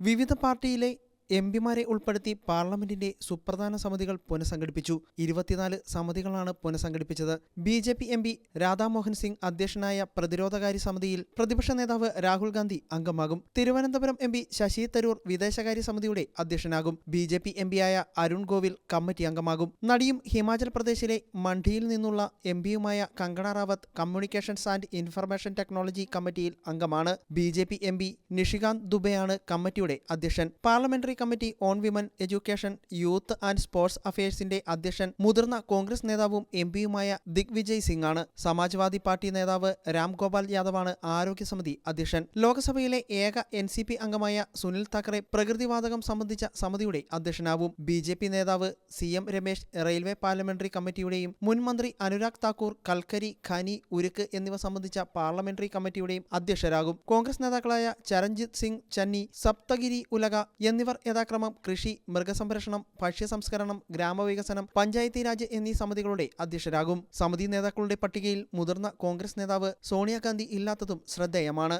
വിവിധ പാർട്ടിയിലെ എം പിമാരെ ഉൾപ്പെടുത്തി പാർലമെന്റിന്റെ സുപ്രധാന സമിതികൾ പുനഃസംഘടിപ്പിച്ചു. ഇരുപത്തിനാല് സമിതികളാണ് പുനഃസംഘടിപ്പിച്ചത്. B J P M P Radhamohan Singh അധ്യക്ഷനായ പ്രതിരോധകാര്യ സമിതിയിൽ പ്രതിപക്ഷ നേതാവ് രാഹുൽ ഗാന്ധി അംഗമാകും. തിരുവനന്തപുരം എം പി ശശി തരൂർ വിദേശകാര്യ സമിതിയുടെ അധ്യക്ഷനാകും. ബി ജെ പി എം പിയായ അരുൺ ഗോവിൽ കമ്മിറ്റി അംഗമാകും. നടിയും ഹിമാചൽ പ്രദേശിലെ മണ്ഡിയിൽ നിന്നുള്ള M പിയുമായ Kangana Rawat communications and information technology കമ്മിറ്റിയിൽ അംഗമാണ്. B J P M P Nishikant ദുബെയാണ് കമ്മിറ്റിയുടെ അധ്യക്ഷൻ. Parliamentary committee on women education youth and sports അഫയേഴ്സിന്റെ അധ്യക്ഷൻ മുതിർന്ന കോൺഗ്രസ് നേതാവും എം പിയുമായ ദിഗ്വിജയ് സിംഗ് ആണ് സമാജ്വാദി പാർട്ടി നേതാവ് രാം ഗോപാൽ യാദവാണ് ആരോഗ്യ സമിതി അധ്യക്ഷൻ. ലോക്സഭയിലെ ഏക എൻ സി പി അംഗമായ സുനിൽ താക്കറെ പ്രകൃതിവാതകം സംബന്ധിച്ച സമിതിയുടെ അധ്യക്ഷനാവും. ബി ജെ പി നേതാവ് C M Ramesh railway parliamentary കമ്മിറ്റിയുടെയും മുൻ മന്ത്രി അനുരാഗ് താക്കൂർ കൽക്കരി ഖനി ഉരുക്ക് എന്നിവ സംബന്ധിച്ച പാർലമെന്ററി കമ്മിറ്റിയുടെയും അധ്യക്ഷരാകും. കോൺഗ്രസ് നേതാക്കളായ ചരൺജിത് സിംഗ് ചന്നി സപ്തഗിരി ഉലക എന്നിവർ യഥാക്രമം കൃഷി മൃഗസംരക്ഷണം ഭക്ഷ്യ സംസ്കരണം ഗ്രാമവികസനം പഞ്ചായത്തി രാജ് എന്നീ സമിതികളുടെ അധ്യക്ഷരാകും. സമിതി നേതാക്കളുടെ പട്ടികയിൽ മുതിർന്ന കോൺഗ്രസ് നേതാവ് സോണിയാഗാന്ധി ഇല്ലാത്തതും ശ്രദ്ധേയമാണ്.